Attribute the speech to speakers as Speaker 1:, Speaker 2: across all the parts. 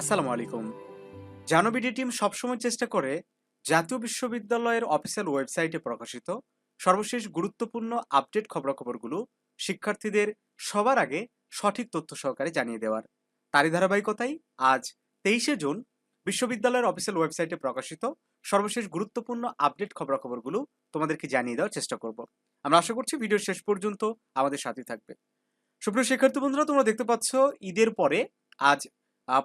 Speaker 1: আসসালামু আলাইকুম। জানবিডি টিম সবসময় চেষ্টা করে জাতীয় বিশ্ববিদ্যালয়ের অফিসিয়াল ওয়েবসাইটে প্রকাশিত সর্বশেষ গুরুত্বপূর্ণ আপডেট খবরাখবরগুলো শিক্ষার্থীদের সবার আগে সঠিক তথ্য সহকারে জানিয়ে দেওয়ার। তারই ধারাবাহিকতাই আজ তেইশে জুন বিশ্ববিদ্যালয়ের অফিসিয়াল ওয়েবসাইটে প্রকাশিত সর্বশেষ গুরুত্বপূর্ণ আপডেট খবরাখবরগুলো তোমাদেরকে জানিয়ে দেওয়ার চেষ্টা করব। আমরা আশা করছি ভিডিও শেষ পর্যন্ত আমাদের সাথে থাকবে। সুপ্রিয় শিক্ষার্থী বন্ধুরা, তোমরা দেখতে পাচ্ছ ঈদের পরে আজ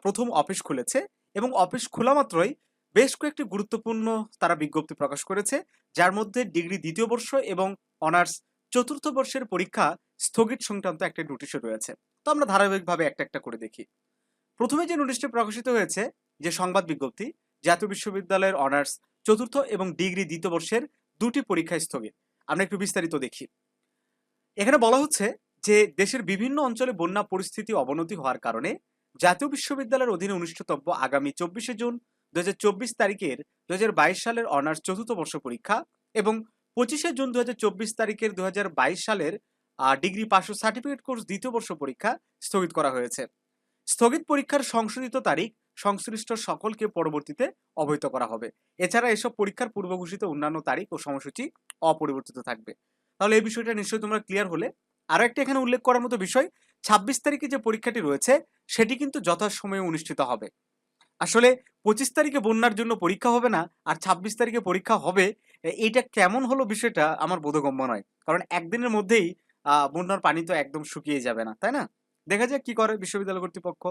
Speaker 1: প্রথম অফিস খুলেছে এবং অফিস খোলা মাত্রই বেশ কয়েকটি গুরুত্বপূর্ণ তারা বিজ্ঞপ্তি প্রকাশ করেছে, যার মধ্যে ডিগ্রি দ্বিতীয় বর্ষ এবং অনার্স চতুর্থ বর্ষের পরীক্ষা স্থগিত সংক্রান্ত একটা নোটিশও রয়েছে। তো আমরা ধারাবাহিকভাবে একটা একটা করে দেখি। প্রথমে যে নোটিশটি প্রকাশিত হয়েছে, যে সংবাদ বিজ্ঞপ্তি, জাতীয় বিশ্ববিদ্যালয়ের অনার্স চতুর্থ এবং ডিগ্রি দ্বিতীয় বর্ষের দুটি পরীক্ষা স্থগিত। আমরা একটু বিস্তারিত দেখি। এখানে বলা হচ্ছে যে দেশের বিভিন্ন অঞ্চলে বন্যা পরিস্থিতি অবনতি হওয়ার কারণে জাতীয় বিশ্ববিদ্যালয়ের অধীনে অনুষ্ঠিতব্য আগামী চব্বিশে জুন দু তারিখের দু সালের অনার্স চতুর্থ বর্ষ পরীক্ষা এবং পঁচিশে জুন দু তারিখের দু সালের ডিগ্রি পাশ সার্টিফিকেট কোর্স দ্বিতীয় বর্ষ পরীক্ষা স্থগিত করা হয়েছে। স্থগিত পরীক্ষার সংশোধিত তারিখ সংশ্লিষ্ট সকলকে পরবর্তীতে অবহিত করা হবে। এছাড়া এসব পরীক্ষার পূর্ব ঘোষিত অন্যান্য তারিখ ও সময়সূচি অপরিবর্তিত থাকবে। তাহলে এই বিষয়টা নিশ্চয়ই তোমরা ক্লিয়ার হলে। আরও একটা এখানে উল্লেখ করার মতো বিষয় ছাব্বিশ তারিখে যে পরীক্ষাটি রয়েছে, সেটি কিন্তু যথাসময়ে অনুষ্ঠিত হবে। আসলে পঁচিশ তারিখে বন্যার জন্য পরীক্ষা হবে না, আর ছাব্বিশ তারিখে পরীক্ষা হবে এইটা কেমন হলো বিষয়টা আমার বোধগম্য নয়। কারণ একদিনের মধ্যেই বন্যার পানি তো একদম শুকিয়ে যাবে না, তাই না? দেখা যাক কি করে বিশ্ববিদ্যালয় কর্তৃপক্ষ।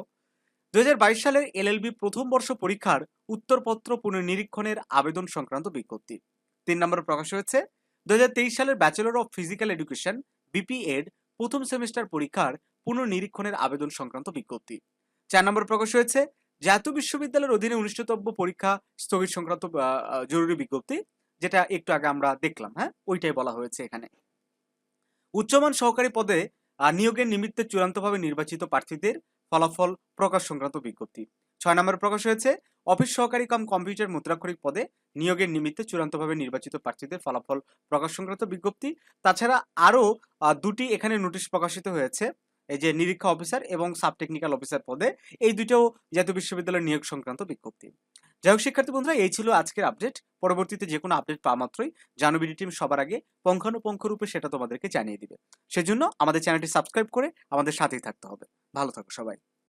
Speaker 1: দুই হাজার বাইশ সালের এলএলবি প্রথম বর্ষ পরীক্ষার উত্তরপত্র পুনর্নিরীক্ষণের আবেদন সংক্রান্ত বিজ্ঞপ্তি। তিন নম্বর প্রকাশ হয়েছে দুই হাজার তেইশ সালের bachelor of physical education BPEd প্রথম সেমিস্টার পরীক্ষার পুনর্নিরীক্ষণের আবেদন সংক্রান্ত বিজ্ঞপ্তি। চার নম্বর প্রকাশ হয়েছে, জাতীয় বিশ্ববিদ্যালয়ের অধীনে অনুষ্ঠিতব্য পরীক্ষা স্থগিত সংক্রান্ত জরুরি বিজ্ঞপ্তি, যেটা একটু আগে আমরা দেখলাম হ্যাঁ? ওইটাই বলা হয়েছে এখানে। উচ্চমান সহকারী পদে নিয়োগের নিমিত্তে চূড়ান্তভাবে নির্বাচিত প্রার্থীদের ফলাফল প্রকাশ সংক্রান্ত বিজ্ঞপ্তি। ছয় নম্বরে প্রকাশ হয়েছে, অফিস সহকারী কাম কম্পিউটার মুদ্রাক্ষরিক পদে নিয়োগের নিমিত্তে চূড়ান্তভাবে নির্বাচিত প্রার্থীদের ফলাফল প্রকাশ সংক্রান্ত বিজ্ঞপ্তি। তাছাড়া আরও দুটি এখানে নোটিশ প্রকাশিত হয়েছে এই যে নিরীক্ষা অফিসার এবং সাব টেকনিক্যাল অফিসার পদে, এই দুটো জাতীয় বিশ্ববিদ্যালয়ের নিয়োগ সংক্রান্ত বিজ্ঞপ্তি। যাই হোক, শিক্ষার্থী বন্ধুরা, এই ছিল আজকের আপডেট। পরবর্তীতে যে কোনো আপডেট পাওয়া মাত্রই জানুবিডি টিম সবার আগে পঙ্খানুপঙ্খ রূপে সেটা তোমাদেরকে জানিয়ে দিবে। সেজন্য আমাদের চ্যানেলটি সাবস্ক্রাইব করে আমাদের সাথেই থাকতে হবে। ভালো থাকো সবাই।